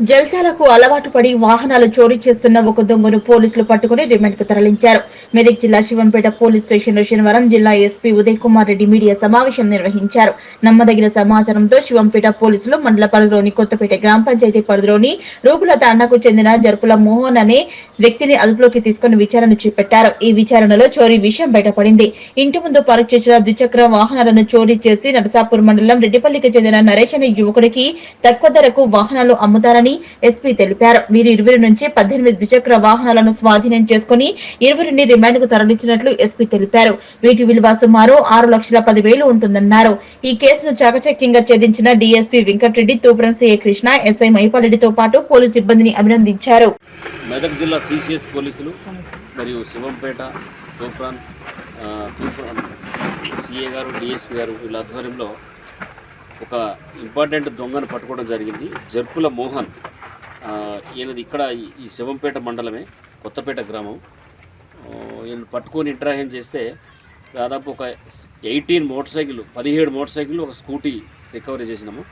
జల్సాలకు అలవాటు పడి వాహనాలు చోరీ చేస్తున్న ఒక దొంగను పోలీసులు పట్టుకుని రిమాండ్కు తరలించారు. మెదక్ జిల్లా శివంపేట పోలీస్ స్టేషన్లో శనివారం జిల్లా ఎస్పీ ఉదయ్ కుమార్ రెడ్డి మీడియా సమావేశం నిర్వహించారు. నమ్మదగిన సమాచారంతో శివంపేట పోలీసులు మండల పరిధిలోని కొత్తపేట గ్రామ పంచాయతీ పరిధిలోని రూపుల తాండాకు చెందిన జరుపుల మోహన్ అనే వ్యక్తిని అదుపులోకి తీసుకుని విచారణ చేపట్టారు. ఈ విచారణలో చోరీ విషయం బయటపడింది. ఇంటి ముందు పార్క్ చేసిన ద్విచక్ర వాహనాలను చోరీ చేసి నరసాపూర్ మండలం రెడ్డిపల్లికి చెందిన నరేష్ అనే యువకుడికి తక్కువ ధరకు వాహనాలు అమ్ముతారని చేశామని ఎస్పీ తెలిపారు. వీరి ఇరువురి నుంచి పద్దెనిమిది ద్విచక్ర వాహనాలను స్వాధీనం చేసుకుని ఇరువురిని రిమాండ్కు తరలించినట్లు ఎస్పీ తెలిపారు. వీటి విలువ సుమారు ఆరు లక్షల పదివేలు ఉంటుందన్నారు. ఈ కేసును చాకచక్యంగా ఛేదించిన DSP Venkatareddy Toopran CA Krishna SI మైపాలెడ్డితో పాటు పోలీసు సిబ్బందిని అభినందించారు. మెదక్ జిల్లా సిసిఎస్ పోలీసులు మరియు శివంపేట తూప్రాన్ తూప్రాన్ సిఏ గారు డిఎస్పీ గారు వీళ్ళ ఆధ్వర్యంలో ఒక ఇంపార్టెంట్ దొంగను పట్టుకోవడం జరిగింది. జర్పుల మోహన్ ఈయనది ఇక్కడ ఈ- శివంపేట మండలమే కొత్తపేట గ్రామం. ఈయన పట్టుకొని ఇంటరాక్షన్ చేస్తే దాదాపు ఒక ఎయిటీన్ మోటార్ సైకిల్ పదిహేడు మోటార్ సైకిల్ ఒక స్కూటీ రికవరీ చేసినాము.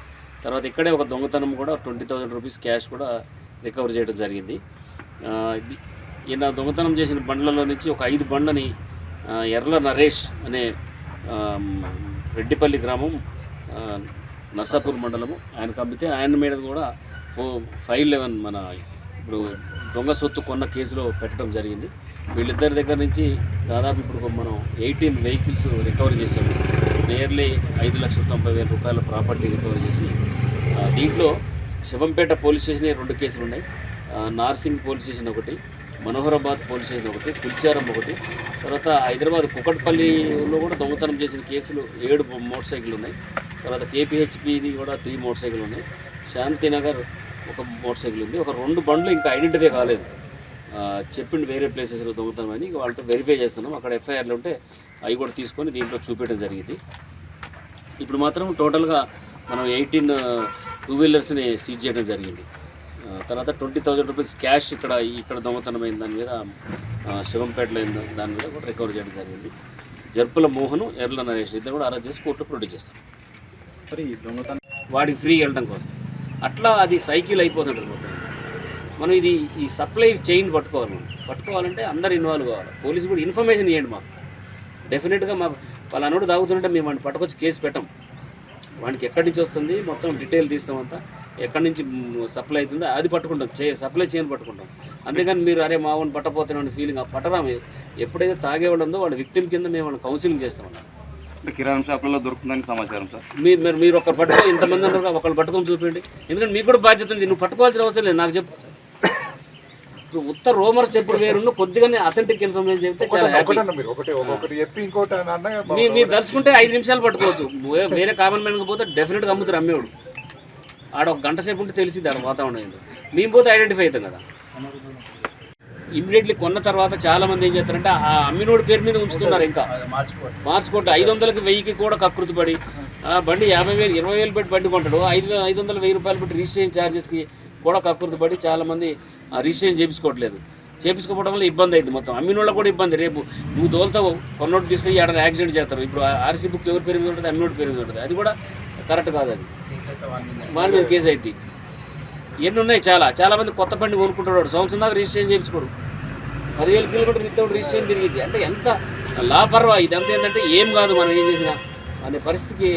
తర్వాత ఇక్కడే ఒక దొంగతనం కూడా ట్వంటీ థౌజండ్ రూపీస్ క్యాష్ కూడా రికవర్ చేయడం జరిగింది. ఈయన దొంగతనం చేసిన బండ్లలో నుంచి ఒక ఐదు బండ్లని ఎర్ల నరేష్ అనే రెడ్డిపల్లి గ్రామం నర్సాపూర్ మండలము. ఆయనకు అమ్మితే ఆయన మీద కూడా ఫో ఫైవ్ లెవెన్ మన ఇప్పుడు దొంగ సొత్తు కొన్న కేసులో పెట్టడం జరిగింది. వీళ్ళిద్దరి దగ్గర నుంచి దాదాపు ఇప్పుడు మనం ఎయిటీన్ వెహికల్స్ రికవర్ చేశాము. నియర్లీ ఐదు లక్షల తొంభై వేల రూపాయల ప్రాపర్టీ రికవర్ చేసి దీంట్లో శివంపేట పోలీస్ స్టేషన్ రెండు కేసులు ఉన్నాయి. నార్సింగ్ పోలీస్ స్టేషన్ ఒకటి మనోహరాబాద్ పోలీస్ స్టేషన్ ఒకటి కుల్చారం ఒకటి తర్వాత హైదరాబాద్ కుకట్పల్లిలో కూడా దొంగతనం చేసిన కేసులు ఏడు మోటార్ సైకిల్ ఉన్నాయి. తర్వాత కేపీహెచ్పిది కూడా త్రీ మోటార్ సైకిల్ ఉన్నాయి శాంతినగర్ ఒక మోటార్ సైకిల్ ఉంది. ఒక రెండు బండ్లు ఇంకా ఐడెంటిఫై కాలేదు. ఆ, చెప్పిండు వేరే ప్లేసెస్లో దొంగతనం వాళ్ళతో వెరిఫై చేస్తున్నాం. అక్కడ ఎఫ్ఐఆర్లు ఉంటే అవి కూడా తీసుకొని దీంట్లో చూపించడం జరిగింది. ఇప్పుడు మాత్రం టోటల్గా మనం ఎయిటీన్ టూ వీలర్స్ని సీజ్ చేయడం జరిగింది. తర్వాత ట్వంటీ థౌజండ్ రూపీస్ క్యాష్ ఇక్కడ ఇక్కడ దొంగతనమైన దాని మీద శివంపేటలో అయిన దాని మీద కూడా రికవర్ చేయడం జరిగింది. జర్పుల మోహను ఎర్ల నరేష్ ఇద్దరు కూడా అరెస్ట్ చేసి కోర్టులో ప్రొడ్యూస్ చేస్తాం సరే ఈ దొంగతనం వాడికి ఫ్రీ వెళ్ళడం కోసం. అట్లా అది సైకిల్ అయిపోతుంటుంది మొత్తం. మనం ఇది ఈ సప్లై చైన్ పట్టుకోవాలి మనం. పట్టుకోవాలంటే అందరు ఇన్వాల్వ్ కావాలి. పోలీసు కూడా ఇన్ఫర్మేషన్ ఇవ్వండి మాకు. డెఫినెట్గా మాకు పలానోడు తాగుతుంటే మేము వాడిని పట్టుకొచ్చి కేసు పెట్టం. వాడికి ఎక్కడి నుంచి వస్తుంది మొత్తం డీటెయిల్ తీస్తామంతా ఎక్కడి నుంచి సప్లై అవుతుందో అది పట్టుకుంటాం. చే సప్లై చేయని పట్టుకుంటాం. అంతేగాని మీరు అరే మా వాడిని పట్టపోతున్న ఫీలింగ్ ఆ పట్టరా ఎప్పుడైతే తాగేవాడు ఉందో వాళ్ళ విక్టిమ్ కింద మేము వాళ్ళని కౌన్సిలింగ్ చేస్తామన్నారు కిరాణా షాపులలో దొరుకుతుందని సమాచారం సార్. మీరు మీరు మీరు ఒకరు పట్టుకో ఇంతమంది ఉన్నారు ఒకళ్ళు పట్టుకొని చూపించండి. ఎందుకంటే మీకు కూడా బాధ్యత ఉంది నువ్వు పట్టుకోవాల్సిన అవసరం లేదు నాకు చెప్పు. ఇప్పుడు ఉత్త రోమర్స్ ఎప్పుడు వేరు కొద్దిగానే అథెంటిక్ ఇన్ఫర్మేషన్ చెప్తే చాలా హ్యాపీ మీరు మీరు దలుచుకుంటే ఐదు నిమిషాలు పట్టుకోవచ్చు. వేరే కామన్ మ్యాన్కి పోతే డెఫినెట్గా అమ్ముతారు అమ్మేవాడు. ఆడ ఒక గంట సేపు ఉంటే తెలిసింది ఆడ వాతావరణం ఏందో. మేము పోతే ఐడెంటిఫై అవుతాం కదా. ఇమీడియట్లీ కొన్న తర్వాత చాలా మంది ఏం చేస్తారంటే ఆ అమ్మినోడి పేరు మీద ఉంచుతున్నారు ఇంకా. మార్చుకోండి. ఐదు వందలకి వెయ్యికి కూడా కకృతి పడి ఆ బండి యాభై వేలు ఇరవై వేలు పెట్టి బండి కొంటాడు. ఐదు ఐదు వందల వెయ్యి రూపాయలు పెట్టి రిజిస్ట్రేషన్ ఛార్జెస్కి కూడా కకృతి పడి చాలా మంది ఆ రిజిస్ట్రేషన్ చేయించుకోవట్లేదు చేయించుకోవడం వల్ల ఇబ్బంది అయింది మొత్తం. అమ్మిన వాళ్ళకి కూడా ఇబ్బంది. రేపు నువ్వు తోలుతావు కొన్నోటి తీసుకుపోయి ఆడ యాక్సిడెంట్ చేస్తారు. ఇప్పుడు ఆర్సీ బుక్ ఎవరి పేరు మీద ఉంటుంది అమ్మినోడి పేరు మీద ఉంటుంది. అది కూడా కరెక్ట్ కాదు అది. వారి మీద. కేసు అయితే ఎన్ని ఉన్నాయి? చాలా. చాలా మంది కొత్త బండి కొనుక్కుంటున్నాడు సంవత్సరం దాకా రిజిస్ట్రేషన్ చేయించుకోడు. పదివేలు కిలోమీటర్ వితౌట్ రిజిస్ట్రేషన్ తిరిగింది. అంటే ఎంత లాపర్వా ఇదంతా ఏంటంటే ఏం కాదు మనం ఏం చేసినా అనే పరిస్థితికి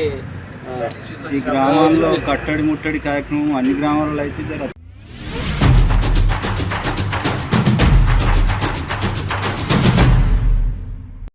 ఈ గ్రామాల్లో కట్టడి ముట్టడి కార్యక్రమం అన్ని గ్రామాల్లో అయితే